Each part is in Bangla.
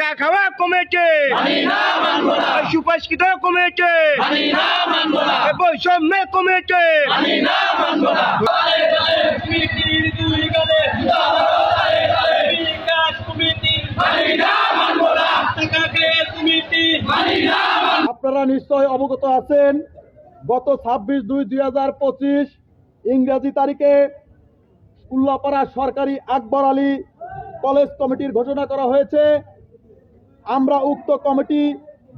টাকা খাওয়া কমেছে। সুপারিশকৃত কমেছে। বৈষম্য কমেছে। আপনারা নিশ্চয় অবগত আছেন গত ছাব্বিশ দুই দুই হাজার পঁচিশ ইংরেজি তারিখে উল্লাপাড়া সরকারি আকবর আলী কলেজ কমিটির ঘোষণা করা হয়েছে। আমরা উক্ত কমিটি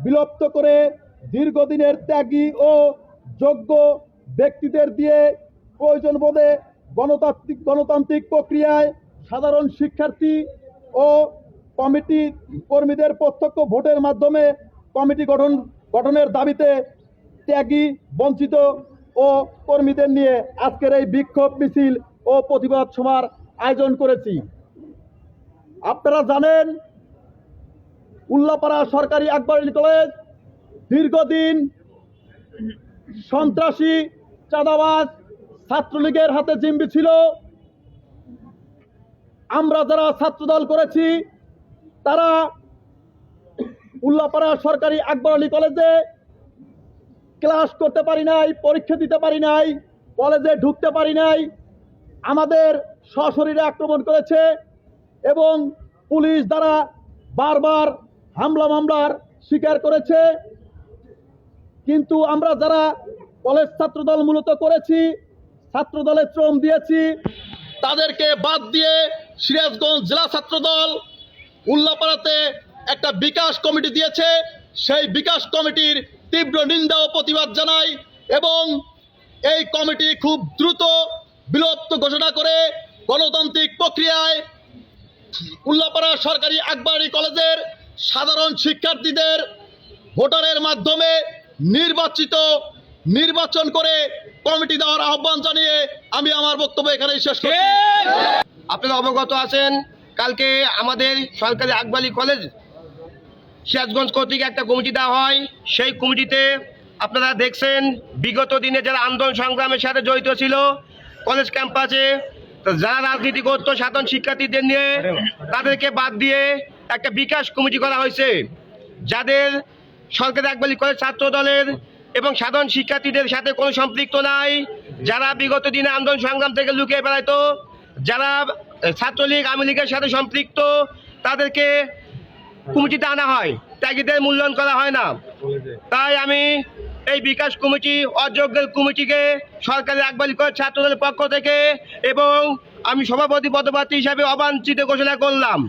বিলুপ্ত করে দীর্ঘদিনের ত্যাগী ও যোগ্য ব্যক্তিদের দিয়ে প্রয়োজন বোধে গণতান্ত্রিক গণতান্ত্রিক প্রক্রিয়ায় সাধারণ শিক্ষার্থী ও কমিটি কর্মীদের প্রত্যক্ষ ভোটের মাধ্যমে কমিটি গঠন, গঠনের দাবিতে ত্যাগী, বঞ্চিত ও কর্মীদের নিয়ে আজকের এই বিক্ষোভ মিছিল ও প্রতিবাদ সভার আয়োজন করেছি। আপনারা জানেন উল্লাপাড়া সরকারি আকবর আলী কলেজ, দীর্ঘদিন সন্ত্রাসী চাঁদাবাজ ছাত্রলীগের হাতে জিম্বি ছিল। আমরা যারা ছাত্রদল করেছি, তারা উল্লাপাড়া সরকারি আকবর আলী কলেজে ক্লাস করতে পারি নাই, পরীক্ষা দিতে পারি নাই, কলেজে ঢুকতে পারি নাই। আমাদের সশরীরে আক্রমণ করেছে এবং পুলিশ দ্বারা বারবার হামলা মামলার স্বীকার করেছে। কিন্তু আমরা যারা কলেজ ছাত্রদল মূলত করেছি, ছাত্রদলে শ্রম দিয়েছি, তাদেরকে বাদ দিয়ে সিরাজগঞ্জ জেলা ছাত্রদল উল্লাপাড়াতে একটা বিকাশ কমিটি দিয়েছে। সেই বিকাশ কমিটির তীব্র নিন্দা ও প্রতিবাদ জানাই এবং এই কমিটি খুব দ্রুত বিলুপ্ত ঘোষণা করে গণতান্ত্রিক প্রক্রিয়ায় উল্লাপাড়া সরকারি আকবরী কলেজের সাধারণ শিক্ষার্থীদের ভোটারের মাধ্যমে নির্বাচিত নির্বাচন করে কমিটি দেওয়ার আহ্বান জানিয়ে আমি আমার বক্তব্য এখানেই শেষ করছি। আপনারা অবগত আছেন কালকে আমাদের সরকারি আকবালি কলেজ সিরাজগঞ্জ কর্তৃক একটা কমিটি দেওয়া হয়। সেই কমিটিতে আপনারা দেখছেন বিগত দিনে যারা আন্দোলন সংগ্রামের সাথে জড়িত ছিল কলেজ ক্যাম্পাসে যারা রাজনীতি করতো সাধারণ শিক্ষার্থীদের নিয়ে তাদেরকে বাদ দিয়ে একটা বিকাশ কমিটি করা হয়েছে, যাদের সরকারি আকবালি কলেজ ছাত্র দলের এবং সাধারণ শিক্ষার্থীদের সাথে কোনো সম্পৃক্ত নাই, যারা বিগত দিনে আন্দোলন সংগ্রাম থেকে লুকিয়ে বেড়াইতো, যারা ছাত্রলীগ, আওয়ামী লীগের সাথে সম্পৃক্ত, তাদেরকে কমিটিতে আনা হয়। ত্যাগীদের মূল্যায়ন করা হয় না। তাই আমি এই বিকাশ কমিটি, অযোগ্যের কমিটিকে সরকারি আকবালি করে ছাত্রদলের পক্ষ থেকে এবং আমি সভাপতি পদপ্রার্থী হিসাবে অবাঞ্ছিত ঘোষণা করলাম।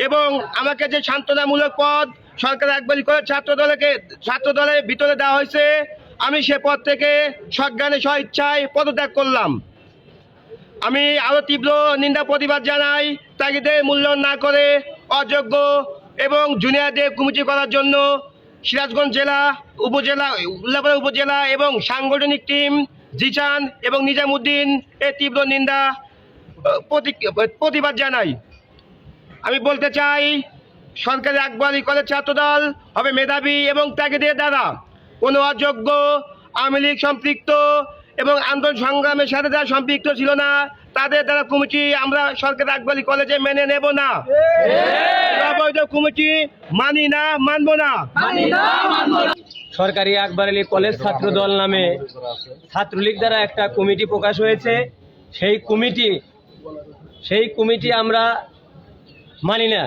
এবং আমাকে যে সান্ত্বনামূলক পদ সরকার একবারই করে ছাত্র দলকে ছাত্র দলের ভিতরে দেওয়া হয়েছে, আমি সে পদ থেকে সজ্ঞানে স্ব ইচ্ছায় পদত্যাগ করলাম। আমি আরও তীব্র নিন্দা, প্রতিবাদ জানাই তাগিদের মূল্যায়ন না করে, অযোগ্য এবং জুনিয়রদের কমিটি করার জন্য সিরাজগঞ্জ জেলা উপজেলা, উল্লাপাড়া উপজেলা এবং সাংগঠনিক টিম জিচান এবং নিজামুদ্দিন এ তীব্র নিন্দা, প্রতি- প্রতিবাদ জানাই। আমি বলতে চাই সরকারি আকবরী কলেজ ছাত্রদল হবে মেধাবী এবং ত্যাগীদের দ্বারা কোনো অযোগ্য আওয়ামী লীগ সম্পৃক্ত এবং আন্দোলন সংগ্রামের সাথে যারা সম্পৃক্ত ছিল না তাদের দ্বারা কমিটি আমরা সরকারি আকবরী কলেজে মেনে নেব না। অবৈধ কমিটি মানি না মানব না। সরকারি আকবর আলী কলেজ ছাত্র দল নামে ছাত্রলীগ দ্বারা একটা কমিটি প্রকাশ হয়েছে। সেই কমিটি সেই কমিটি আমরা মানি না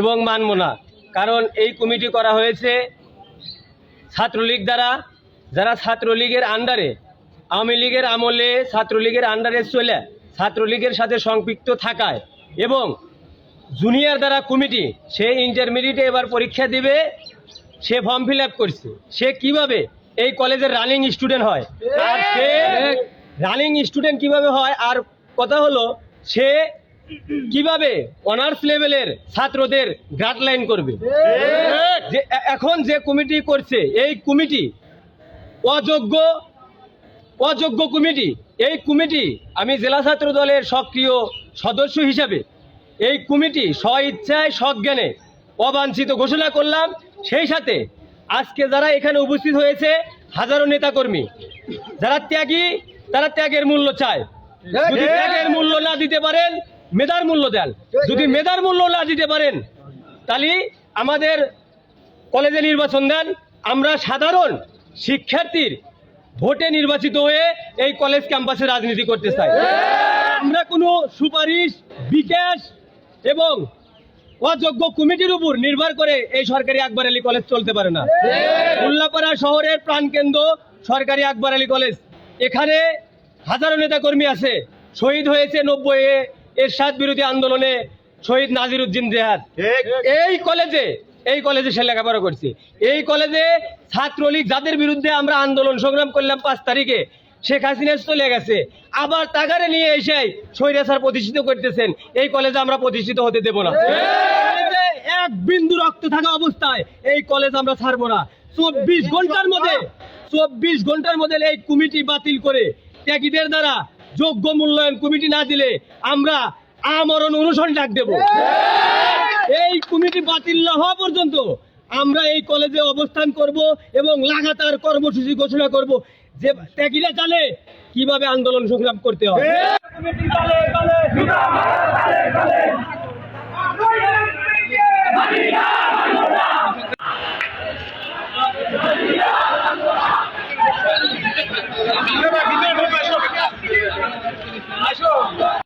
এবং মানব না। কারণ এই কমিটি করা হয়েছে ছাত্রলীগ দ্বারা। যারা ছাত্রলীগের আন্ডারে আওয়ামী লীগের আমলে ছাত্রলীগের আন্ডারে চলে ছাত্রলীগের সাথে সম্পৃক্ত থাকায় এবং জুনিয়র দ্বারা কমিটি সে ইন্টারমিডিয়েটে এবার পরীক্ষা দিবে সে ফর্ম ফিল আপ করছে। সে কীভাবে এই কলেজের রানিং স্টুডেন্ট হয়? আর সে রানিং স্টুডেন্ট কীভাবে হয়? আর কথা হলো সে কীভাবে অনার্স লেভেলের ছাত্রদের গাইডলাইন করবে? যে এখন যে কমিটি করছে এই কমিটি অযোগ্য অযোগ্য কমিটি এই কমিটি আমি জেলা ছাত্র দলের সক্রিয় সদস্য হিসাবে এই কমিটি স্ব ইচ্ছায় সজ্ঞানে অবাঞ্ছিত ঘোষণা করলাম। সেই সাথে আজকে যারা এখানে উপস্থিত হয়েছে হাজারো নেতাকর্মী যারা ত্যাগী তারা ত্যাগের মূল্য চায়। যদি ত্যাগের মূল্য না দিতে পারেন মেধার মূল্য দেন। যদি মেধার মূল্য না দিতে পারেন তাহলে আমাদের কলেজে নির্বাচন দেন। আমরা সাধারণ শিক্ষার্থীর ভোটে নির্বাচিত হয়ে এই কলেজ ক্যাম্পাসে রাজনীতি করতে চাই। আমরা কোনো সুপারিশ বিকাশ এবং অযোগ্য কমিটির উপর নির্ভর করে এই সরকারি আকবর আলী কলেজ চলতে পারে না। উল্লাপাড়া শহরের প্রাণকেন্দ্র সরকারি আকবর আলী কলেজ। এখানে হাজারো নেতাকর্মী আছে। শহীদ হয়েছে নব্বই এরশাদ বিরোধী আন্দোলনে শহীদ নাজির উদ্দিন জেহাদ এই কলেজে এই কলেজে সে লেখাপড়া করছে। এই কলেজে ছাত্রলীগ যাদের বিরুদ্ধে আমরা আন্দোলন সংগ্রাম করলাম পাঁচ তারিখে শেখ হাসিনা চলে গেছে। আবার তাগারে নিয়ে এসে স্বৈরাচার প্রতিষ্ঠিত করতেছেন। এই কলেজে আমরা প্রতিষ্ঠিত হতে দেব না। এক বিন্দু রক্ত থাকা অবস্থায় এই কলেজ আমরা ছাড়বো না। চব্বিশ ঘণ্টার মধ্যে চব্বিশ ঘণ্টার মধ্যে এই কমিটি বাতিল করে ত্যাগীদের দ্বারা যোগ্য মূল্যায়ন কমিটি না দিলে আমরা আমরণ অনুসরণ ডাক দেব। এই কমিটি বাতিল না হওয়া পর্যন্ত আমরা এই কলেজে অবস্থান করব এবং লাগাতার কর্মসূচি ঘোষণা করব। যে ত্যাগিরা জানে কীভাবে আন্দোলন সংগ্রাম করতে হবে